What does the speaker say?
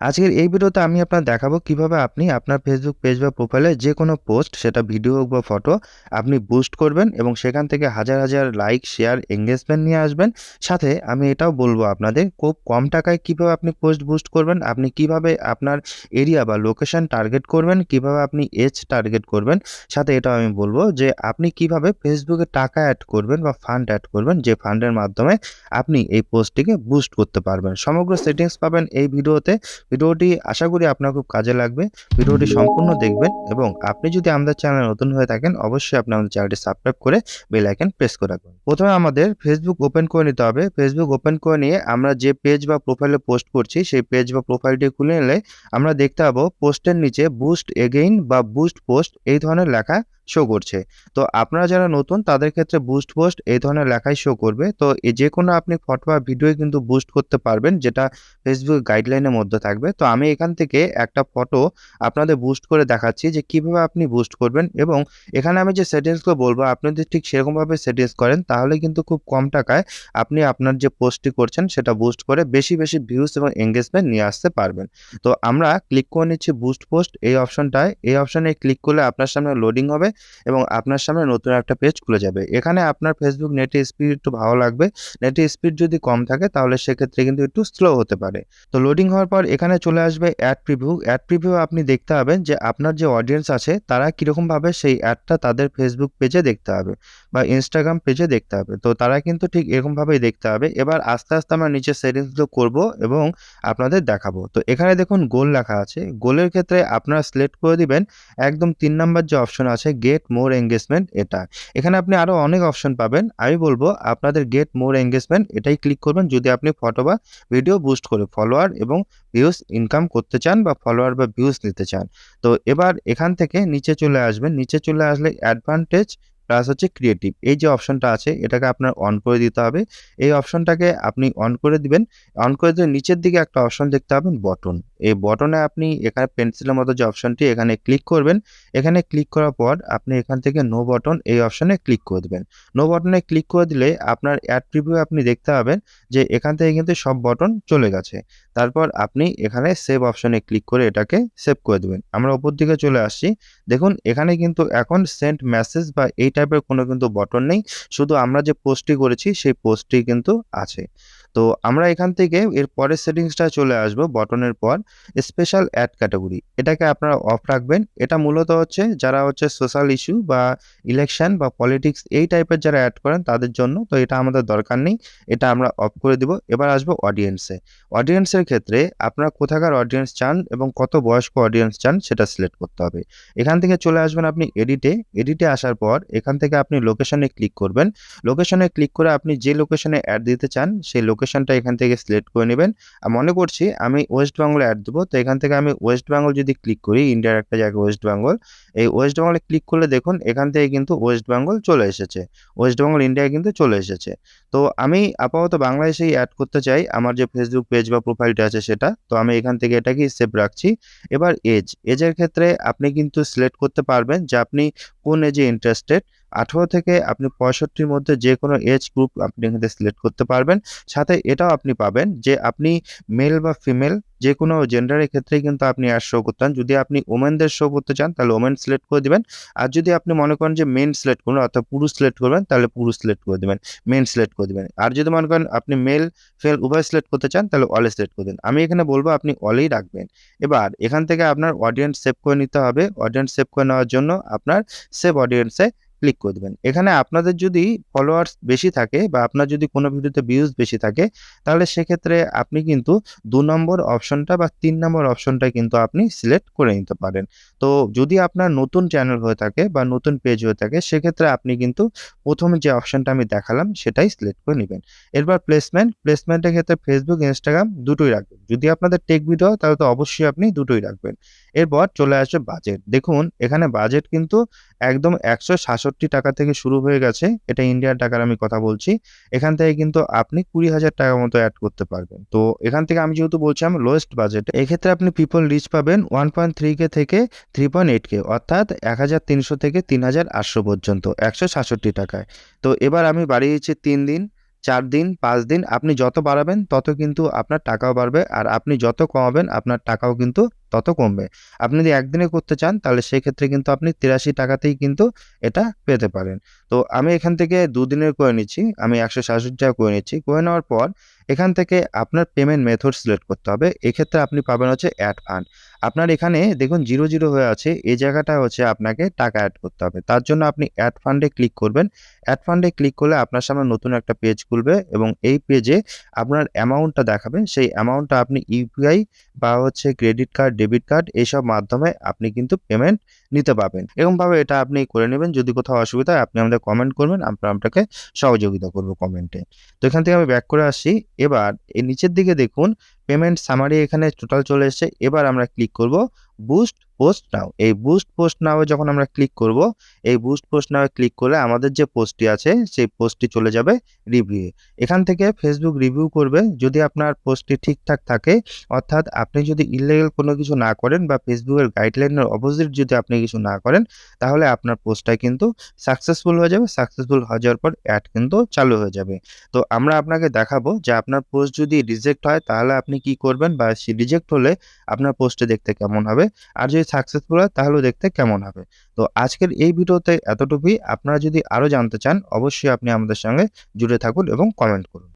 আজকের এই ভিডিওতে আমি আপনার দেখাবো কীভাবে আপনি আপনার ফেসবুক পেজ বা প্রোফাইলে যে কোনো পোস্ট সেটা ভিডিও হোক বা ফটো আপনি বুস্ট করবেন এবং সেখান থেকে হাজার হাজার লাইক শেয়ার এঙ্গেজমেন্ট নিয়ে আসবেন। সাথে আমি এটাও বলব আপনাদের, খুব কম টাকায় কীভাবে আপনি পোস্ট বুস্ট করবেন, আপনি কীভাবে আপনার এরিয়া বা লোকেশন টার্গেট করবেন, কীভাবে আপনি এজ টার্গেট করবেন। সাথে এটাও আমি বলব যে আপনি কীভাবে ফেসবুকে টাকা অ্যাড করবেন বা ফান্ড অ্যাড করবেন, যে ফান্ডের মাধ্যমে আপনি এই পোস্টটিকে বুস্ট করতে পারবেন। সমগ্র সেটিংস পাবেন এই ভিডিওতে ভিডিওটি আশা করি আপনার খুব কাজে লাগবে। ভিডিওটি সম্পূর্ণ দেখবেন এবং আপনি যদি আমাদের চ্যানেল নতুন হয়ে থাকেন, অবশ্যই আপনি আমাদের চ্যানেলটি সাবস্ক্রাইব করে বেল আইকন প্রেস করে রাখবেন। প্রথমে আমাদের ফেসবুক ওপেন করে নিতে হবে। ফেসবুক ওপেন করে নিয়ে আমরা যে পেজ বা প্রোফাইলে পোস্ট করছি, সেই পেজ বা প্রোফাইলটি খুলে নিলে আমরা দেখতে পাবো পোস্টের নিচে বুস্ট এগেইন বা বুস্ট পোস্ট এই ধরনের লেখা শো করছে। তো আপনারা যারা নতুন, তাদের ক্ষেত্রে বুস্ট পোস্ট এই ধরনের লেখাই শো করবে। তো যে কোনো আপনি ফটো বা ভিডিও কিন্তু বুস্ট করতে পারবেন, যেটা ফেসবুক গাইডলাইনের মধ্যে থাকবে। তো আমি এখান থেকে একটা ফটো আপনাদের বুস্ট করে দেখাচ্ছি যে কীভাবে আপনি বুস্ট করবেন এবং এখানে আমি যে সেটিংসগুলো বলব, আপনি যদি ঠিক সেরকমভাবে সেটিংস করেন, তাহলে কিন্তু খুব কম টাকায় আপনি আপনার যে পোস্টটি করছেন, সেটা বুস্ট করে বেশি বেশি ভিউজ এবং এঙ্গেজমেন্ট নিয়ে আসতে পারবেন। তো আমরা ক্লিক করে নিচ্ছি বুস্ট পোস্ট এই অপশনটায় এই অপশনে ক্লিক করলে আপনার সামনে লোডিং হবে। এবং আপনার সামনে নতুন একটা পেজ খুলে যাবে। এখানে আপনার ফেসবুক নেটের স্পিড একটু ভালো লাগবে। নেটের স্পিড যদি কম থাকে, তাহলে সেক্ষেত্রে কিন্তু একটু স্লো হতে পারে। তো লোডিং হওয়ার পর এখানে চলে আসবে অ্যাড প্রিভিউ অ্যাড প্রিভিউ আপনি দেখতে পাবেন যে আপনার যে অডিয়েন্স আছে, তারা কীরকমভাবে সেই অ্যাডটা তাদের ফেসবুক পেজে দেখতে হবে বা ইনস্টাগ্রাম পেজে দেখতে হবে। তো তারা কিন্তু ঠিক এরকমভাবেই দেখতে হবে। এবার আস্তে আস্তে আমরা নিচে সেটিংসগুলো করব এবং আপনাদের দেখাবো। তো এখানে দেখুন গোল লেখা আছে। গোলের ক্ষেত্রে আপনারা সিলেক্ট করে দিবেন। একদম তিন নাম্বার যে অপশন আছে গেট মোর এঙ্গেজমেন্ট এটা। এখানে আপনি আরও অনেক অপশন পাবেন। আমি বলব, আপনাদের গেট মোর এঙ্গেজমেন্ট এটাই ক্লিক করবেন যদি আপনি ফটো বা ভিডিও বুস্ট করে ফলোয়ার এবং ভিউজ ইনকাম করতে চান বা ফলোয়ার বা ভিউজ নিতে চান। তো এবার এখান থেকে নিচে চলে আসবেন। নিচে চলে আসলে অ্যাডভান্টেজ প্লাস হচ্ছে ক্রিয়েটিভ এই যে অপশনটা আছে, এটাকে আপনার অন করে দিতে হবে। এই অপশনটাকে আপনি অন করে দিবেন। অন করে দিয়ে নিচের দিকে একটা অপশন দেখতে পাবেন বটন এই বটনে আপনি এখানে পেন্সিলের মতো যে অপশনটি এখানে ক্লিক করবেন, এখানে ক্লিক করার পর আপনি এখান থেকে নো বটন এই অপশনে ক্লিক করে দেবেন। নো বটনে ক্লিক করে দিলে আপনার অ্যাড প্রিভিউ আপনি দেখতে পাবেন যে এখান থেকে কিন্তু সব বটন চলে গেছে। তারপর আপনি এখানে সেভ অপশনে ক্লিক করে এটাকে সেভ করে দেবেন। আমরা উপর দিকে চলে আসছি। দেখুন, এখানে কিন্তু এখন সেন্ড মেসেজ বা এই টাইপের কোনো কিন্তু বটন নেই। শুধু আমরা যে পোস্টটি করেছি সেই পোস্টটি কিন্তু আছে। তো আমরা এখান থেকে এর পরের সেটিংসটা চলে আসব বটনের পর স্পেশাল অ্যাড ক্যাটাগরি এটাকে আপনারা অফ রাখবেন। এটা মূলত হচ্ছে যারা হচ্ছে সোশ্যাল ইস্যু বা ইলেকশন বা পলিটিক্স এই টাইপের যারা অ্যাড করেন তাদের জন্য। তো এটা আমাদের দরকার নেই। এটা আমরা অফ করে দিব। এবার আসব অডিয়েন্সে অডিয়েন্সের ক্ষেত্রে আপনারা কোথাকার অডিয়েন্স চান এবং কত বয়স্ক অডিয়েন্স চান সেটা সিলেক্ট করতে হবে। এখান থেকে চলে আসবেন আপনি এডিটে এডিটে আসার পর এখান থেকে আপনি লোকেশনে ক্লিক করবেন। লোকেশনে ক্লিক করে আপনি যে লোকেশনে অ্যাড দিতে চান সেই লোকেশনটা এখান থেকে সিলেক্ট করে নেবেন। আর মনে করছি আমি ওয়েস্ট বেঙ্গলে অ্যাড দেবো, তো এখান থেকে আমি ওয়েস্ট বেঙ্গল যদি ক্লিক করি ইন্ডিয়ার একটা জায়গা ওয়েস্ট বেঙ্গল এই ওয়েস্ট বেঙ্গলে ক্লিক করলে দেখুন এখান থেকে কিন্তু ওয়েস্ট বেঙ্গল চলে এসেছে। ওয়েস্ট বেঙ্গল ইন্ডিয়ায় কিন্তু চলে এসেছে। তো আমি আপাতত বাংলাদেশেই অ্যাড করতে চাই, আমার যে ফেসবুক পেজ বা প্রোফাইলটা আছে সেটা, তো আমি এখান থেকে এটাকেই সেভ রাখছি। এবার এজ এজের ক্ষেত্রে আপনি কিন্তু সিলেক্ট করতে পারবেন যে আপনি কোন এজে ইন্টারেস্টেড আঠেরো থেকে আপনি পঁয়ষট্টির মধ্যে যে কোনো এজ গ্রুপ আপনি এখান সিলেক্ট করতে পারবেন। সাথে এটাও আপনি পাবেন যে আপনি মেল বা ফিমেল যে কোনো জেন্ডারের ক্ষেত্রেই কিন্তু আপনি অ্যাড শো করতেন যদি আপনি ওমেনদের শো করতে চান, তাহলে ওমেন সিলেক্ট করে দিবেন। আর যদি আপনি মনে করেন যে মেন সিলেক্ট করবেন, অর্থাৎ পুরুষ সিলেক্ট করবেন, তাহলে পুরুষ সিলেক্ট করে দেবেন মেন সিলেক্ট করে দেবেন। আর যদি মনে করেন আপনি মেল ফেল উভয় সিলেক্ট করতে চান, তাহলে অলে সিলেক্ট করে দিন। আমি এখানে বলব আপনি অলেই রাখবেন। এবার এখান থেকে আপনার অডিয়েন্স সেভ করে নিতে হবে। অডিয়েন্স সেভ করে নেওয়ার জন্য আপনার সেভ অডিয়েন্সে ক্লিক করে দেবেন। এখানে আপনাদের যদি ফলোয়ার্স বেশি থাকে বা আপনার যদি কোনো ভিডিওতে ভিউজ বেশি থাকে, তাহলে সেক্ষেত্রে আপনি কিন্তু দু নম্বর অপশনটা বা তিন নম্বর অপশনটা কিন্তু আপনি সিলেক্ট করে নিতে পারেন। তো যদি আপনার নতুন চ্যানেল হয়ে থাকে বা নতুন পেজ হয়ে থাকে, সেক্ষেত্রে আপনি কিন্তু প্রথমে যে অপশনটা আমি দেখালাম, সেটাই সিলেক্ট করে নেবেন। এরপর প্লেসমেন্ট প্লেসমেন্টের ক্ষেত্রে ফেসবুক ইনস্টাগ্রাম দুটোই রাখবেন। যদি আপনাদের টেক ভিডিও হয়, তাহলে তো অবশ্যই আপনি দুটোই রাখবেন। এরপর চলে আসবে বাজেট দেখুন, এখানে বাজেট কিন্তু একদম একশো সাতষট্টি টাকা থেকে শুরু হয়ে গেছে। এটা ইন্ডিয়ার টাকার আমি কথা বলছি। এখান থেকে কিন্তু আপনি কুড়ি হাজার টাকা মতো অ্যাড করতে পারবেন। তো এখান থেকে আমি যেহেতু বলছিলাম লোয়েস্ট বাজেট এক্ষেত্রে আপনি পিপল রিচ পাবেন ওয়ান পয়েন্ট থ্রি কে থেকে থ্রি পয়েন্ট এইট কে অর্থাৎ এক হাজার তিনশো থেকে তিন হাজার আটশো পর্যন্ত একশো সাতষট্টি টাকায়। তো এবার আমি বাড়িয়েছি তিন দিন চার দিন, পাঁচ দিন আপনি যত বাড়াবেন তত কিন্তু আপনার টাকাও বাড়বে। আর আপনি যত কমাবেন আপনার টাকাও কিন্তু তত কমবে। আপনি যদি একদিনে করতে চান, তাহলে সেক্ষেত্রে কিন্তু আপনি ৮৩ টাকাতেই কিন্তু এটা পেতে পারেন। তো আমি এখান থেকে দুদিনের করে নিচ্ছি। আমি ৳১৬৭ করে নিচ্ছি। করে নেওয়ার পর এখান থেকে আপনার পেমেন্ট মেথড সিলেক্ট করতে হবে। এক্ষেত্রে আপনি পাবেন হচ্ছে অ্যাড ফান্ড। আপনার এখানে দেখুন ০, ০ হয়ে আছে এই জায়গাটা হচ্ছে আপনাকে টাকা অ্যাড করতে হবে। তার জন্য আপনি অ্যাড ফান্ডে ক্লিক করবেন। অ্যাড ফান্ডে ক্লিক করলে আপনার সামনে নতুন একটা পেজ খুলবে এবং এই পেজে আপনার অ্যামাউন্টটা দেখাবে। সেই অ্যামাউন্টটা আপনি ইউপিআই বা হচ্ছে ক্রেডিট কার্ড, ডেবিট কার্ড এইসব মাধ্যমে আপনি কিন্তু পেমেন্ট নিতে পারবেন। এরকমভাবে এটা আপনি করে নেবেন। যদি কোথাও অসুবিধা হয়, আপনি আমাদের কমেন্ট করবেন। আমরা আপনাকে সহযোগিতা করব কমেন্টে। তো এখান থেকে আমি ব্যাক করে আসি এবার, এই নিচের দিকে দেখুন পেমেন্ট সামারি এখানে টোটাল চলে এসেছে। এবার আমরা ক্লিক করব বুস্ট পোস্ট নাও। এই বুস্ট পোস্ট নাও যখন আমরা ক্লিক করব, এই বুস্ট পোস্ট নাও ক্লিক করলে আমাদের যে পোস্টটি আছে সেই পোস্টটি চলে যাবে রিভিউ এখান থেকে ফেসবুক রিভিউ করবে যদি আপনার পোস্টটি ঠিকঠাক থাকে অর্থাৎ আপনি যদি ইল্লিগাল কোনো কিছু না করেন বা ফেসবুকের গাইডলাইনের অপোজিট যদি আপনি কিছু না করেন তাহলে আপনার পোস্টটা কিন্তু সাকসেসফুল হয়ে যাবে। সাকসেসফুল হয়ে যাওয়ার পর অ্যাড কিন্তু চালু হয়ে যাবে। তো আমরা আপনাকে দেখাবো যে আপনার পোস্ট যদি রিজেক্ট হয় তাহলে আপনি কি করবেন বা রিজেক্ট হলে আপনার পোস্টে দেখতে কেমন হবে। আর যদি সাকসেসফুল হয় তাহলেও দেখতে কেমন হবে। তো আজকের এই ভিডিওতে এতটুকুই। আপনারা যদি আরও জানতে চান, অবশ্যই আপনি আমাদের সঙ্গে জুড়ে থাকুন এবং কমেন্ট করুন।